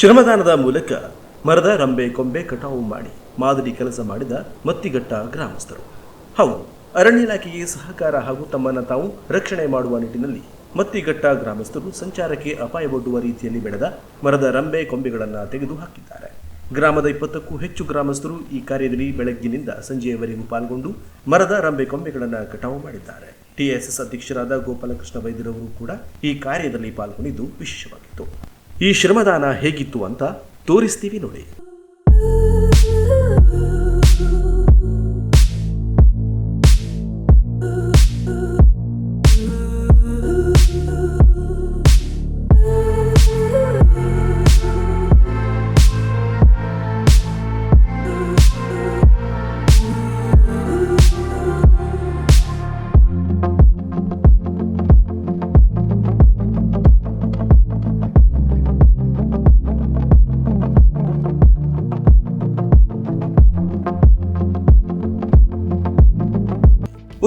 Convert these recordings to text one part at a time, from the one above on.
ಶ್ರಮದಾನದ ಮೂಲಕ ಮರದ ರಂಬೆ ಕೊಂಬೆ ಕಟಾವು ಮಾಡಿ ಮಾದರಿ ಕೆಲಸ ಮಾಡಿದ ಮತ್ತಿಗಟ್ಟ ಗ್ರಾಮಸ್ಥರು. ಹೌದು, ಅರಣ್ಯ ಇಲಾಖೆಗೆ ಸಹಕಾರ ಹಾಗೂ ತಮ್ಮನ್ನು ತಾವು ರಕ್ಷಣೆ ಮಾಡುವ ನಿಟ್ಟಿನಲ್ಲಿ ಮತ್ತಿಗಟ್ಟ ಗ್ರಾಮಸ್ಥರು ಸಂಚಾರಕ್ಕೆ ಅಪಾಯವೊಡ್ಡುವ ರೀತಿಯಲ್ಲಿ ಬೆಳೆದ ಮರದ ರಂಬೆ ಕೊಂಬೆಗಳನ್ನು ತೆಗೆದು ಹಾಕಿದ್ದಾರೆ. ಗ್ರಾಮದ ಇಪ್ಪತ್ತಕ್ಕೂ ಹೆಚ್ಚು ಗ್ರಾಮಸ್ಥರು ಈ ಕಾರ್ಯದಲ್ಲಿ ಬೆಳಗ್ಗಿನಿಂದ ಸಂಜೆಯವರೆಗೂ ಪಾಲ್ಗೊಂಡು ಮರದ ರಂಬೆ ಕೊಂಬೆಗಳನ್ನು ಕಟಾವು ಮಾಡಿದ್ದಾರೆ. ಟಿಎಸ್ಎಸ್ ಅಧ್ಯಕ್ಷರಾದ ಗೋಪಾಲಕೃಷ್ಣ ವೈದ್ಯರವರು ಕೂಡ ಈ ಕಾರ್ಯದಲ್ಲಿ ಪಾಲ್ಗೊಂಡಿದ್ದು ವಿಶೇಷವಾಗಿತ್ತು. ಈ ಶ್ರಮದಾನ ಹೇಗಿತ್ತು ಅಂತ ತೋರಿಸ್ತೀವಿ ನೋಡಿ.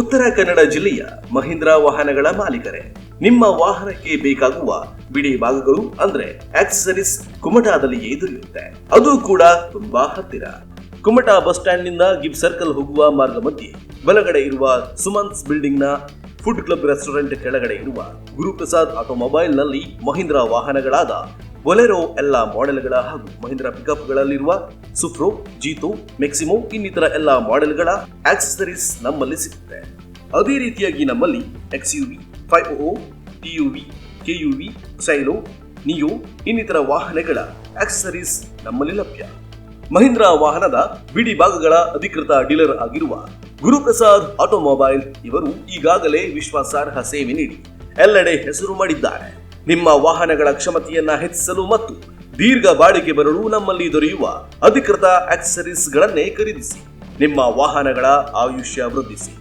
ಉತ್ತರ ಕನ್ನಡ ಜಿಲ್ಲೆಯ ಮಹೀಂದ್ರ ವಾಹನಗಳ ಮಾಲೀಕರೇ, ನಿಮ್ಮ ವಾಹನಕ್ಕೆ ಬೇಕಾಗುವ ಬಿಡಿ ಭಾಗಗಳು ಅಂದ್ರೆ ಆಕ್ಸೆಸರೀಸ್ ಕುಮಟಾದಲ್ಲಿಯೇ ದೊರೆಯುತ್ತೆ. ಅದು ಕೂಡ ತುಂಬಾ ಹತ್ತಿರ. ಕುಮಟಾ ಬಸ್ ಸ್ಟ್ಯಾಂಡ್ನಿಂದ ಗಿಬ್ ಸರ್ಕಲ್ ಹೋಗುವ ಮಾರ್ಗ ಮಧ್ಯೆ ಬಲಗಡೆ ಇರುವ ಸುಮನ್ಸ್ ಬಿಲ್ಡಿಂಗ್ನ ಫುಡ್ ಕ್ಲಬ್ ರೆಸ್ಟೋರೆಂಟ್ ಕೆಳಗಡೆ ಇರುವ ಗುರುಪ್ರಸಾದ್ ಆಟೋಮೊಬೈಲ್ನಲ್ಲಿ ಮಹೀಂದ್ರ ವಾಹನಗಳಾದ ಬೊಲೆರೋ ಎಲ್ಲ ಮಾಡೆಲ್ಗಳ ಹಾಗೂ ಮಹೀಂದ್ರ ಪಿಕಪ್ಗಳಲ್ಲಿರುವ ಸುಫ್ರೋ ಜೀತೋ ಮೆಕ್ಸಿಮೋ ಇನ್ನಿತರ ಎಲ್ಲ ಮಾಡೆಲ್ಗಳ ಆಕ್ಸೆಸರೀಸ್ ನಮ್ಮಲ್ಲಿ ಸಿಗುತ್ತೆ. ಅದೇ ರೀತಿಯಾಗಿ ನಮ್ಮಲ್ಲಿ X U V five O TUV KUV Xylo Neo ಇನ್ನಿತರ ವಾಹನಗಳ ಆಕ್ಸೆಸರೀಸ್ ನಮ್ಮಲ್ಲಿ ಲಭ್ಯ. ಮಹೀಂದ್ರ ವಾಹನದ ಬಿಡಿ ಭಾಗಗಳ ಅಧಿಕೃತ ಡೀಲರ್ ಆಗಿರುವ ಗುರುಪ್ರಸಾದ್ ಆಟೋಮೊಬೈಲ್ ಇವರು ಈಗಾಗಲೇ ವಿಶ್ವಾಸಾರ್ಹ ಸೇವೆ ನೀಡಿ ಎಲ್ಲೆಡೆ ಹೆಸರು ಮಾಡಿದ್ದಾರೆ. ನಿಮ್ಮ ವಾಹನಗಳ ಕ್ಷಮತೆಯನ್ನು ಹೆಚ್ಚಿಸಲು ಮತ್ತು ದೀರ್ಘ ಬಾಳಿಕೆ ಬರಲು ನಮ್ಮಲ್ಲಿ ದೊರೆಯುವ ಅಧಿಕೃತ ಆಕ್ಸೆಸರೀಸ್ಗಳನ್ನೇ ಖರೀದಿಸಿ. ನಿಮ್ಮ ವಾಹನಗಳ ಆಯುಷ್ಯ ವೃದ್ಧಿಸಿ.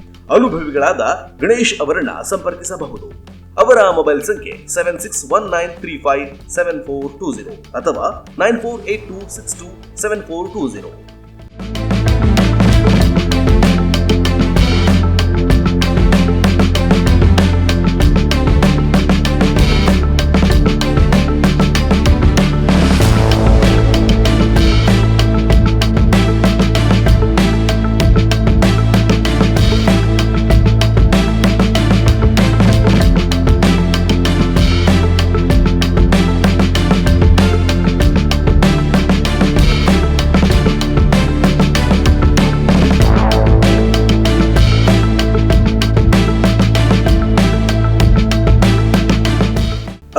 ಅನುಭವಿಗಳಾದ ಗಣೇಶ್ ಅವರನ್ನ ಸಂಪರ್ಕಿಸಬಹುದು. ಅವರ ಮೊಬೈಲ್ ಸಂಖ್ಯೆ seven six one nine three five seven four two zero ಅಥವಾ nine four eight two six two seven four two zero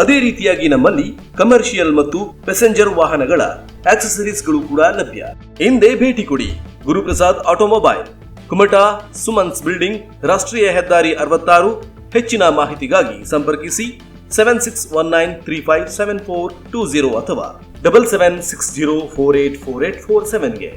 ಅದೇ ರೀತಿಯಾಗಿ ನಮ್ಮಲ್ಲಿ ಕಮರ್ಷಿಯಲ್ ಮತ್ತು ಪ್ಯಾಸೆಂಜರ್ ವಾಹನಗಳ ಆಕ್ಸೆಸರೀಸ್ಗಳು ಕೂಡ ಲಭ್ಯ. ಹಿಂದೆ ಭೇಟಿ ಕೊಡಿ. ಗುರುಪ್ರಸಾದ್ ಆಟೋಮೊಬೈಲ್. ಕುಮಟಾ ಸುಮನ್ಸ್ ಬಿಲ್ಡಿಂಗ್, ರಾಷ್ಟ್ರೀಯ ಹೆದ್ದಾರಿ ಅರವತ್ತಾರು. ಹೆಚ್ಚಿನ ಮಾಹಿತಿಗಾಗಿ ಸಂಪರ್ಕಿಸಿ seven six one nine three five seven four two zero ಅಥವಾ double seven six zero four eight four eight four ಸೆವೆನ್ಗೆ